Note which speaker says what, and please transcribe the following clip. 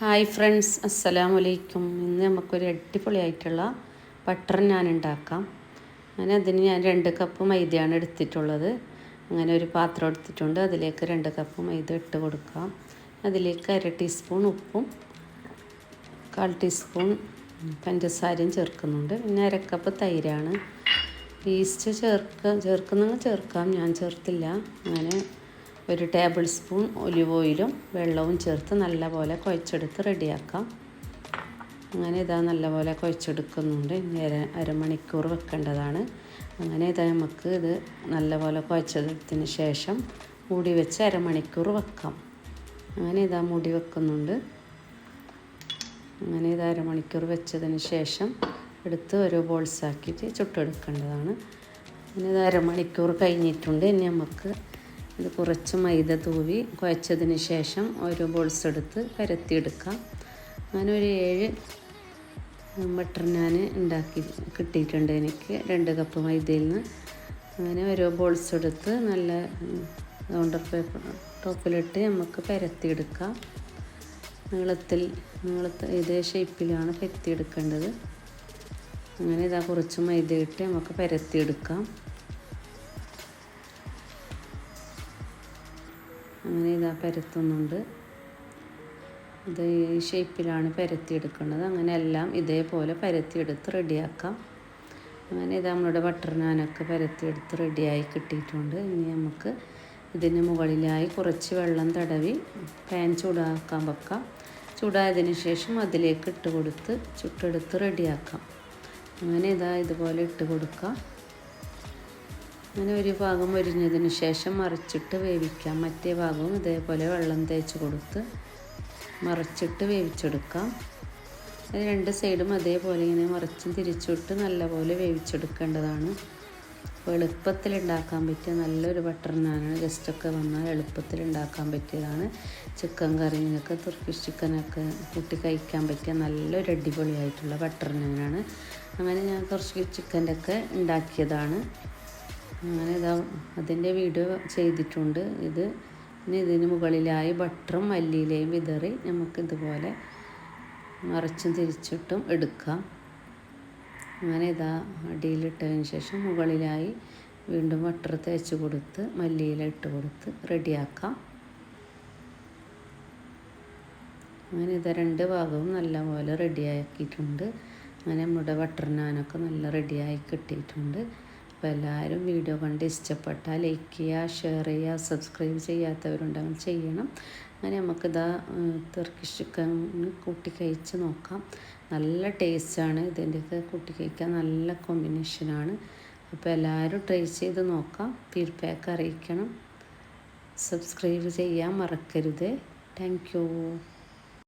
Speaker 1: Hi friends അസ്സലാം വലൈക്കും ഇന്ന് നമുക്കൊരു അടിപൊളിയായിട്ടുള്ള ബട്ടർ ഞാൻ ഉണ്ടാക്കാം. അങ്ങനെ അതിന് ഞാൻ രണ്ട് കപ്പ് മൈദയാണ് എടുത്തിട്ടുള്ളത്. അങ്ങനെ ഒരു പാത്രം എടുത്തിട്ടുണ്ട്. അതിലേക്ക് രണ്ട് കപ്പ് മൈദ ഇട്ട് കൊടുക്കാം. അതിലേക്ക് അര ടീസ്പൂൺ ഉപ്പും കാൽ ടീസ്പൂൺ പഞ്ചസാരയും ചേർക്കുന്നുണ്ട്. പിന്നെ അരക്കപ്പ് കപ്പ് തൈരാണ്. ഈസ്റ്റ് ചേർക്ക ചേർക്കുന്നെങ്കിൽ ചേർക്കാം. ഞാൻ ചേർത്തില്ല. അങ്ങനെ ഒരു ടേബിൾ സ്പൂൺ ഒലിവ് ഓയിലും വെള്ളവും ചേർത്ത് നല്ലപോലെ കുഴച്ചെടുത്ത് റെഡിയാക്കാം. അങ്ങനെ ഇതാ നല്ലപോലെ കുഴച്ചെടുക്കുന്നുണ്ട്. നേരെ അര അരമണിക്കൂർ വെക്കേണ്ടതാണ്. അങ്ങനെ ഇതാ നമുക്ക് ഇത് നല്ലപോലെ കുഴച്ചെടുത്തതിന് ശേഷം മൂടി വെച്ച് അരമണിക്കൂർ വെക്കാം. അങ്ങനെ ഇതാ മൂടി വെക്കുന്നുണ്ട്. അങ്ങനെ ഇത് അരമണിക്കൂർ വെച്ചതിന് ശേഷം എടുത്ത് ഒരു ബോൾസാക്കിയിട്ട് ചുട്ടെടുക്കേണ്ടതാണ്. അങ്ങനെ ഇത് അരമണിക്കൂർ കഴിഞ്ഞിട്ടുണ്ട്. ഇനി നമുക്ക് ഇത് കുറച്ച് മൈദ തൂവി കുഴച്ചതിന് ശേഷം ഓരോ ബോൾസ് എടുത്ത് പരത്തിയെടുക്കാം. അങ്ങനെ ഒരു ഏഴ് ബട്ടർ ഞാൻ ഉണ്ടാക്കി കിട്ടിയിട്ടുണ്ട് എനിക്ക്. രണ്ട് കപ്പ് മൈദയിൽ നിന്ന് അങ്ങനെ ഓരോ ബോൾസ് എടുത്ത് നല്ല കൗണ്ടർ പേപ്പർ ടോപ്പിലിട്ട് നമുക്ക് പരത്തിയെടുക്കാം. നീളത്തിൽ നീളത്തിൽ ഇതേ ഷേപ്പിലാണ് പരത്തിയെടുക്കേണ്ടത്? അങ്ങനെ ഇതാ കുറച്ച് മൈദ ഇട്ട് നമുക്ക് പരത്തിയെടുക്കാം. അങ്ങനെ ഇതാ പരത്തുന്നുണ്ട്. ഇത് ഈ ഷേപ്പിലാണ് പരത്തിയെടുക്കേണ്ടത് അങ്ങനെ എല്ലാം ഇതേപോലെ പരത്തിയെടുത്ത് റെഡിയാക്കാം അങ്ങനെ ഇത് നമ്മളുടെ ബട്ടർ നാനൊക്കെ പരത്തിയെടുത്ത് റെഡിയായി കിട്ടിയിട്ടുണ്ട്. ഇനി നമുക്ക് ഇതിന് മുകളിലായി കുറച്ച് വെള്ളം തടവി പാൻ ചൂടാക്കാൻ വെക്കാം. ചൂടായതിന് ശേഷം അതിലേക്ക് ഇട്ട് കൊടുത്ത് ചുട്ടെടുത്ത് റെഡിയാക്കാം അങ്ങനെ ഇതാ ഇതുപോലെ ഇട്ട് കൊടുക്കാം. അങ്ങനെ ഒരു ഭാഗം ഒരിഞ്ഞതിന് ശേഷം മറിച്ചിട്ട് വേവിക്കാം. മറ്റേ ഭാഗവും ഇതേപോലെ വെള്ളം തേച്ച് കൊടുത്ത് മറിച്ചിട്ട് വേവിച്ചെടുക്കാം. രണ്ട് സൈഡും അതേപോലെ ഇങ്ങനെ മറിച്ചും തിരിച്ചിട്ട് നല്ലപോലെ വേവിച്ചെടുക്കേണ്ടതാണ്. അപ്പോൾ എളുപ്പത്തിൽ ഉണ്ടാക്കാൻ പറ്റിയ നല്ലൊരു ബട്ടർ നാനാണ് ഗസ്റ്റൊക്കെ വന്നാൽ എളുപ്പത്തിൽ ഉണ്ടാക്കാൻ പറ്റിയതാണ്. ചിക്കൻ കറിയൊക്കെ തുർക്കിഷ് ചിക്കനൊക്കെ കൂട്ടി കഴിക്കാൻ പറ്റിയ നല്ലൊരു അടിപൊളിയായിട്ടുള്ള ബട്ടർ നാനാണ് അങ്ങനെ ഞാൻ കുറച്ച് ചിക്കന്റെ ഒക്കെ ഉണ്ടാക്കിയതാണ്. അങ്ങനെ ഇതാ അതിന്റെ വീഡിയോ ചെയ്തിട്ടുണ്ട്. ഇത് ഇനി ഇതിന് മുകളിലായി ബട്ടറും മല്ലിയിലയും വിതറി നമുക്കിതുപോലെ മറിച്ചും തിരിച്ചിട്ടും എടുക്കാം. അങ്ങനെ ഇതാ അടിയിലിട്ടതിന് ശേഷം മുകളിലായി വീണ്ടും ബട്ടർ തേച്ച് കൊടുത്ത് മല്ലിയില ഇട്ട് കൊടുത്ത് റെഡിയാക്കാം. അങ്ങനെ ഇത് രണ്ട് ഭാഗവും നല്ലപോലെ റെഡിയാക്കിയിട്ടുണ്ട്. അങ്ങനെ നമ്മുടെ ബട്ടർ നാനൊക്കെ നല്ല റെഡിയായി കിട്ടിയിട്ടുണ്ട്. അപ്പോൾ എല്ലാവരും വീഡിയോ കണ്ട് ഇഷ്ടപ്പെട്ടാൽ ലൈക്ക് ചെയ്യുക ഷെയർ ചെയ്യുക സബ്സ്ക്രൈബ് ചെയ്യാത്തവരുണ്ടെങ്കിൽ ചെയ്യണം. അങ്ങനെ നമുക്കിതാ തുർക്കിഷ് ചിക്കൻ കൂട്ടി കഴിച്ച് നോക്കാം. നല്ല ടേസ്റ്റാണ് ഇതിന്റെയൊക്കെ കൂട്ടി കഴിക്കാൻ നല്ല കോമ്പിനേഷനാണ് അപ്പോൾ എല്ലാവരും ട്രൈ ചെയ്ത് നോക്കാം. ഫീഡ്ബാക്ക് അറിയിക്കണം. സബ്സ്ക്രൈബ് ചെയ്യാൻ മറക്കരുത്. താങ്ക്